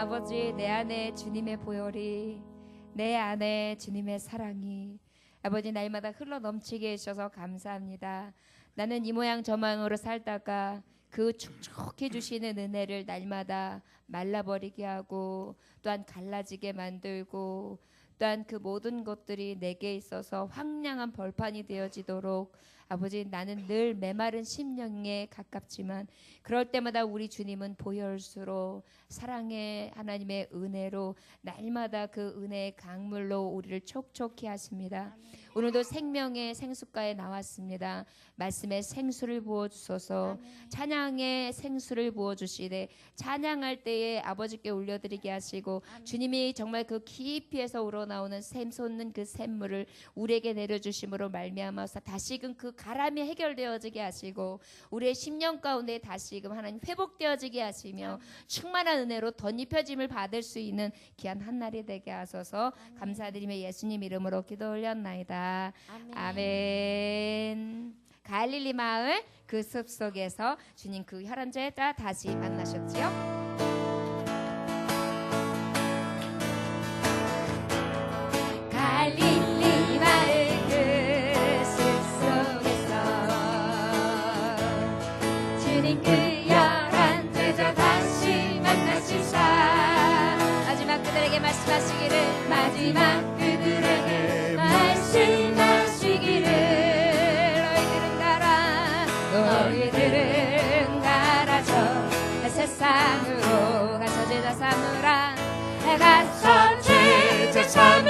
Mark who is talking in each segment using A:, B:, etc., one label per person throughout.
A: 아버지 내 안에 주님의 보혈이 내 안에 주님의 사랑이 아버지 날마다 흘러 넘치게 해주셔서 감사합니다. 나는 이 모양 저 모양으로 살다가 그 축축해 주시는 은혜를 날마다 말라버리게 하고 또한 갈라지게 만들고 또한 그 모든 것들이 내게 있어서 황량한 벌판이 되어지도록 아버지 나는 늘 메마른 심령에 가깝지만 그럴 때마다 우리 주님은 보혈수로 사랑의 하나님의 은혜로 날마다 그 은혜의 강물로 우리를 촉촉히 하십니다. 오늘도 생명의 생수가에 나왔습니다. 말씀에 생수를 부어 주소서. 찬양의 생수를 부어 주시되 찬양할 때에 아버지께 올려드리게 하시고 주님이 정말 그 깊이에서 우러나오는 샘 솟는 그 샘물을 우리에게 내려 주심으로 말미암아서 다시금 그 가람이 해결되어지게 하시고 우리의 심령 가운데 다시금 하나님 회복되어지게 하시며 충만한 은혜로 덧입혀짐을 받을 수 있는 귀한 한 날이 되게 하소서 감사드리며 예수님 이름으로 기도 올렸나이다. 아멘. 갈릴리 마을 그 숲 속에서 주님 그 혈안제자 다시 만나셨지요. 세상으로 가서 제자 삼으라. 가서 제자 삼으라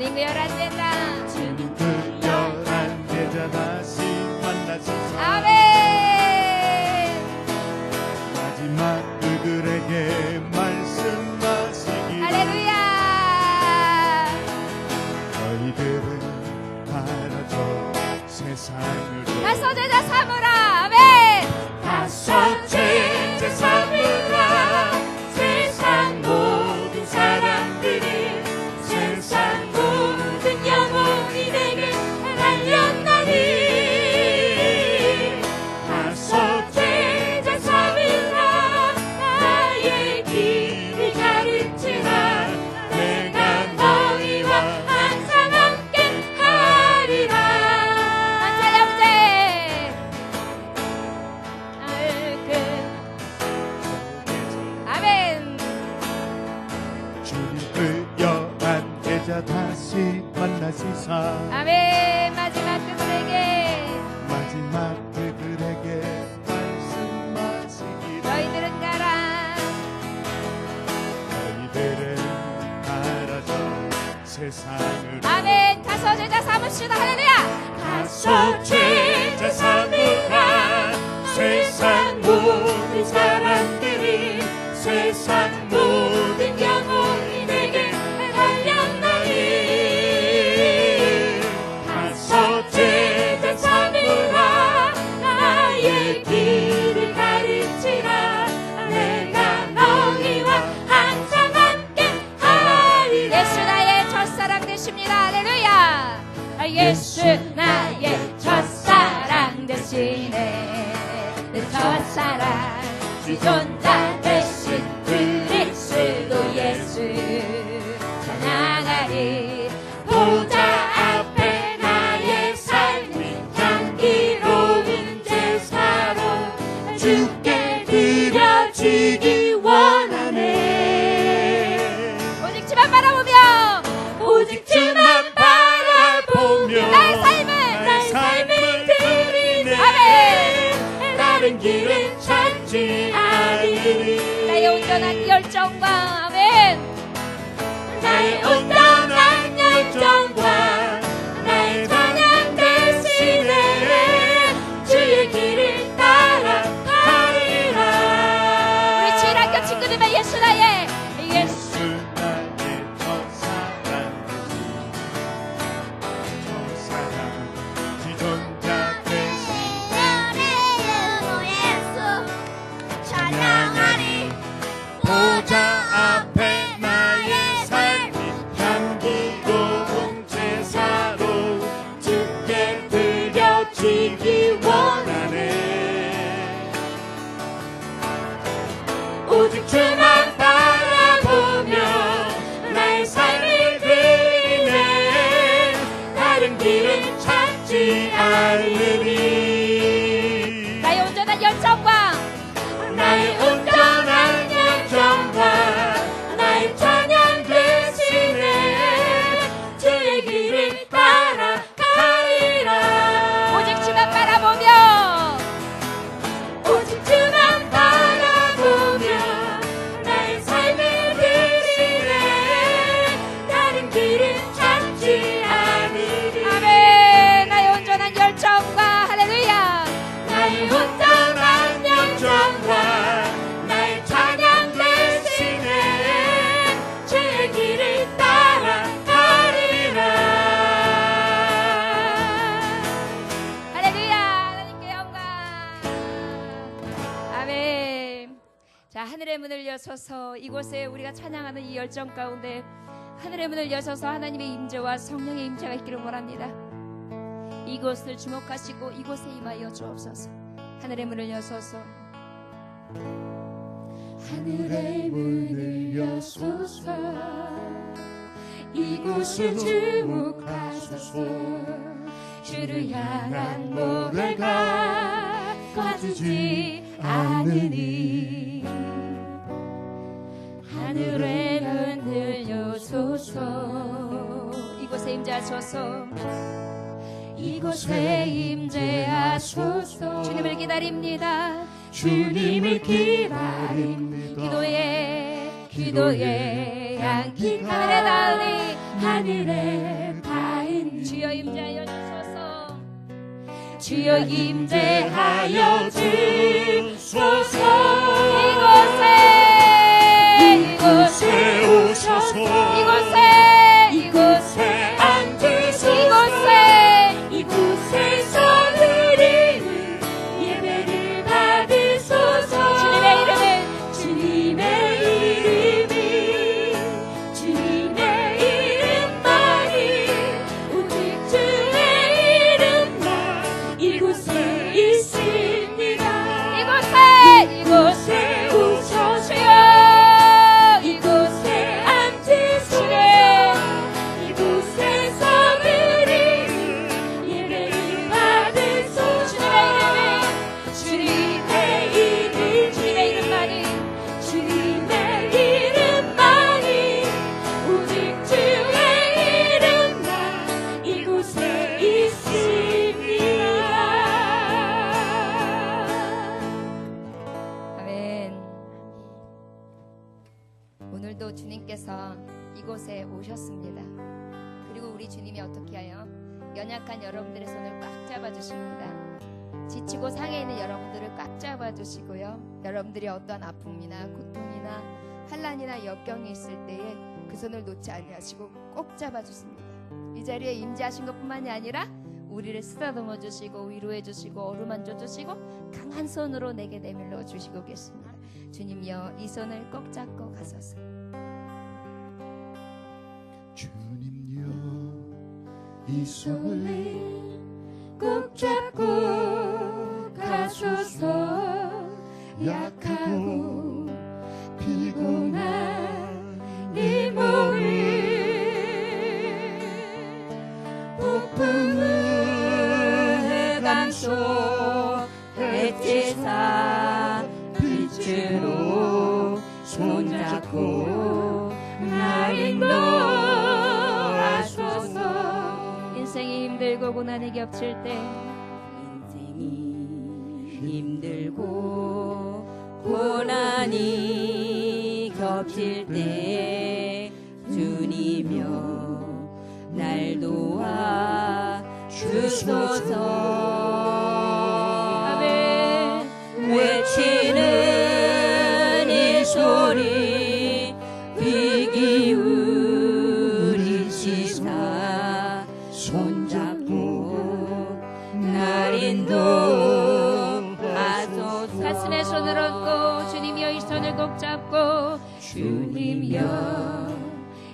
A: 주님 그 열한 제자 주님
B: 그 열한 제자 다시 만나시사
A: 아멘.
B: 마지막 그들에게 말씀하시기를
A: 할렐루야.
B: 너희들은 가라져 세상으로
A: 다섯 제자 삼으라 사랑. 지존
B: 길은 찾지 않
A: 여셔서 이곳에 우리가 찬양하는 이 열정 가운데 하늘의 문을 여셔서 하나님의 임재와 성령의 임재가 있기를 원합니다. 이곳을 주목하시고 이곳에 임하여 주옵소서. 하늘의 문을 여셔서
C: 하늘의 문을 여소서 이곳을 주목하소서 주를 향한 노래가 꺼지지 않으니 하늘의 문을 여소서
A: 이곳에 임재하소서.
C: 이곳에 임재하소서.
A: 주님을 기다립니다.
C: 주님을 기다립니다.
A: 기도에
C: 기도에 향기가
A: 하늘에 닿으니
C: 하늘에 닿으니
A: 주여 임재하여 주소서.
C: 주여 임재하여 주소서.
A: 이곳에 역경이 있을 때에 그 손을 놓지 아니하시고 꼭 잡아 주십니다. 이 자리에 임재하신 것뿐만이 아니라 우리를 쓰다듬어 주시고 위로해 주시고 어루만져 주시고 강한 손으로 내게 내밀러 주시고 계십니다. 주님여 이 손을 꼭 잡고 가소서.
B: 주님여 이 손을
C: 꼭 잡고 가소서 약
A: 힘들고 고난이 겹칠 때
C: 인생이 힘들고 고난이 겹칠 때 주님여 날 도와 주소서
A: 손을 꼭 잡고
C: 주님여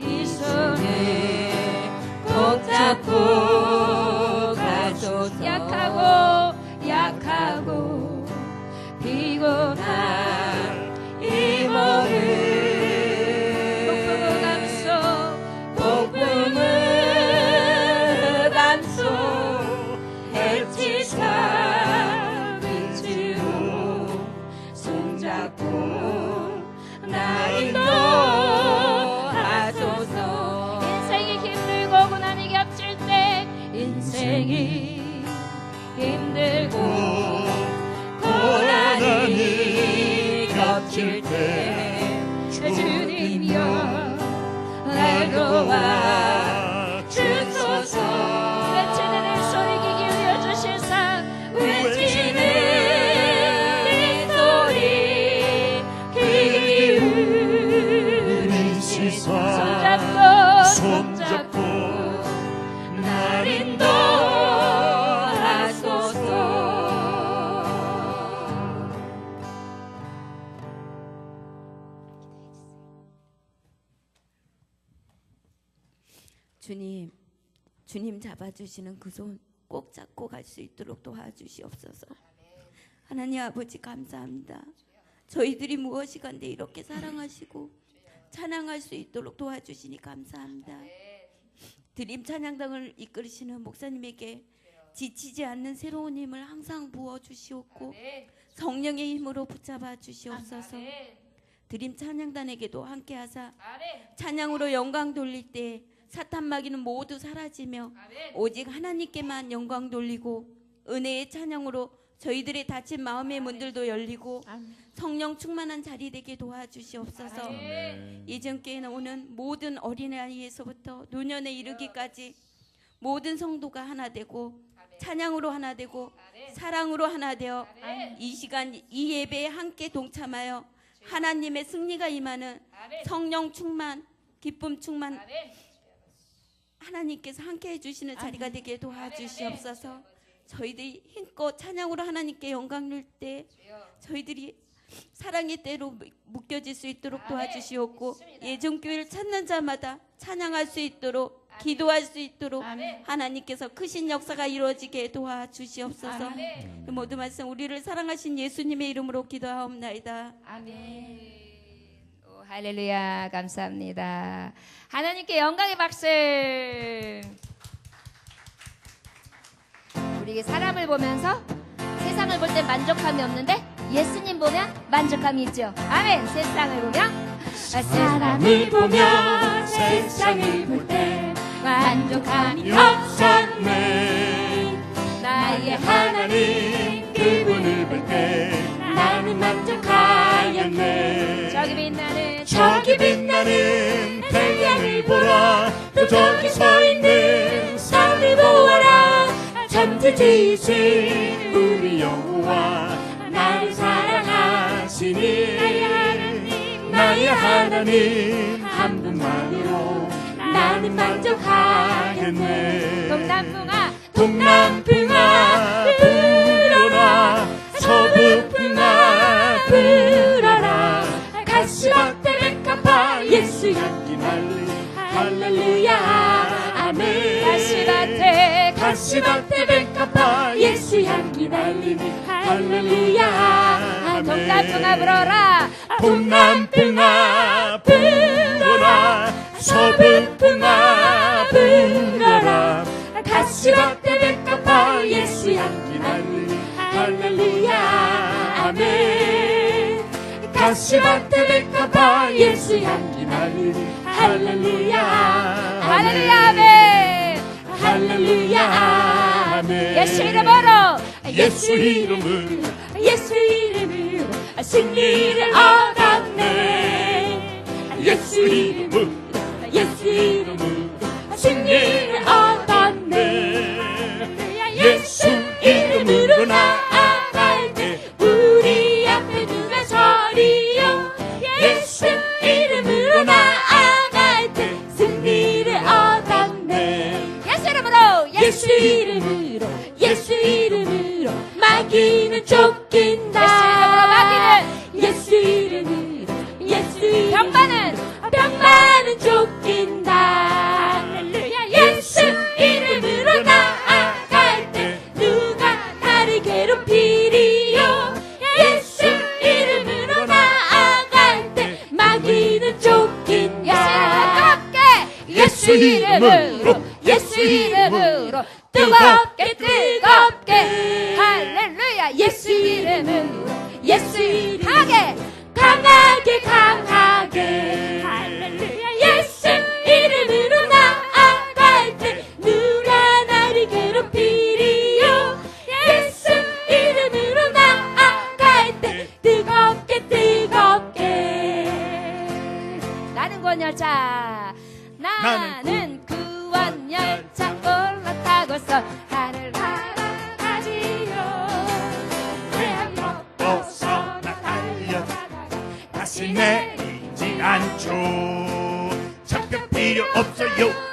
C: 이 손을 꼭 잡고
A: 힘들고 고난이 겹칠 때 주님이여
C: 날 도와 주님, 주님 잡아주시는 그 손 꼭 잡고 갈 수 있도록 도와주시옵소서. 하나님 아버지 감사합니다. 저희들이 무엇이 간데 이렇게 사랑하시고 찬양할 수 있도록 도와주시니 감사합니다. 드림 찬양당을 이끌으시는 목사님에게 지치지 않는 새로운 힘을 항상 부어 주시옵고 성령의 힘으로 붙잡아 주시옵소서. 드림 찬양단에게도 함께하사 찬양으로 영광 돌릴 때 사탄 마귀는 모두 사라지며 오직 하나님께만 영광 돌리고 은혜의 찬양으로 저희들의 닫힌 마음의 문들도 열리고 성령 충만한 자리 되게 도와주시옵소서. 예전교회는 오는 모든 어린아이에서부터 노년에 이르기까지 모든 성도가 하나 되고 찬양으로 하나 되고 사랑으로 하나 되어 이 시간 이 예배에 함께 동참하여 하나님의 승리가 임하는 성령 충만 기쁨 충만 하나님께서 함께 해주시는 자리가 되게 도와주시옵소서. 저희들이 힘껏 찬양으로 하나님께 영광 를때 저희들이 사랑의 때로 묶여질 수 있도록 도와주시옵고 예정교회를 찾는 자마다 찬양할 수 있도록 기도할 수 있도록 하나님께서 크신 역사가 이루어지게 도와주시옵소서. 그 모든 말씀 우리를 사랑하신 예수님의 이름으로 기도하옵나이다.
A: 아멘. 오, 할렐루야. 감사합니다. 하나님께 영광의 박수. 우리 사람을 보면서 세상을 볼 때 만족함이 없는데 예수님 보면 만족함이 있죠. 아멘. 세상을 보면
B: 사람을 보며 세상을 볼 때
A: 만족함이
B: 없었네
A: 나의
B: 하나님 그분을 볼 때 나는 만족하였네
A: 저기 빛나는
B: 저기 빛나는 태양을 보라 또 저기 서 있는 산을 보아라. 천지지으신 우리 여호와 나를 사랑하시니 나의 하나님 한 분만으로 나는 만족하겠네.
A: 동남풍아
B: 동남풍아 백합화 예수 향기 날리니. 할렐루야.
A: 동남풍아 불어라.
B: 동남풍아 불어라. 서북풍아 불어라. 가시밭에 백합화 예수 향기 날리니. 할렐루야. 아멘. 백합화 예수 향기 날리니. 할렐루야.
A: 할렐루야 아멘
B: 할렐루야. 아멘.
A: 예수 이름으로.
B: 예수 이름으로. 예수 이름으로 승리를 얻었네. 예수 이름으로. 예수 이름으로. 승리를 이름으로 예수 이름으로
A: 뜨겁게 뜨겁게 할렐루야 예수 이름으로 예수 이름 강하게
B: 강하게 강하게 할렐루야 예수 이름으로 나아갈 때 누가 나를 괴롭히리요? 예수 이름으로 나아갈 때 뜨겁게 뜨겁게.
A: 나는 열차 나는
D: 필요 없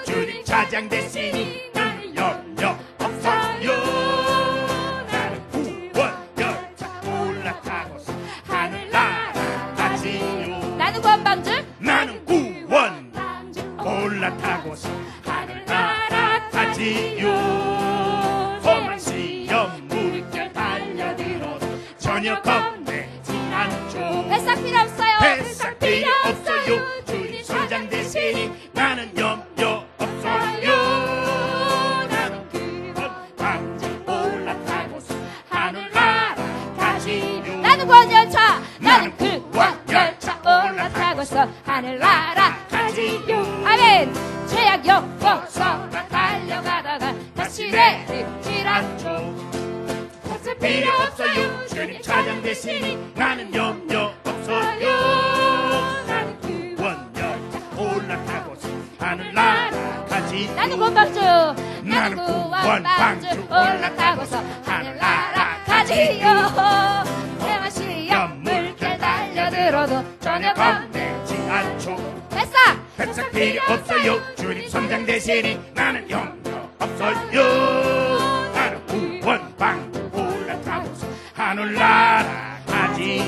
A: 들어도 전혀
B: 겁내지 않죠.
A: 됐어.
B: 뱃살 필요. 없어요. 주님 선장 대신이 나는 염려 없어요. 나는 구원 방주 올라타고서 하늘 날아가지요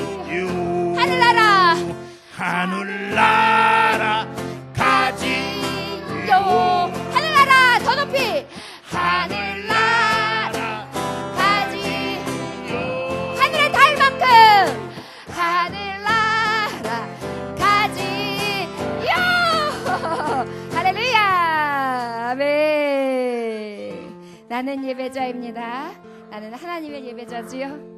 A: 하늘나라.
B: 하늘 날아
A: 나는 예배자입니다. 나는 하나님의 예배자지요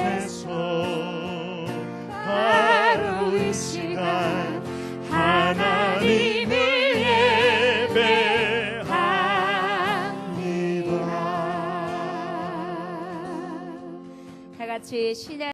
B: 하나님을 예배합니다.
A: 다 같이 신의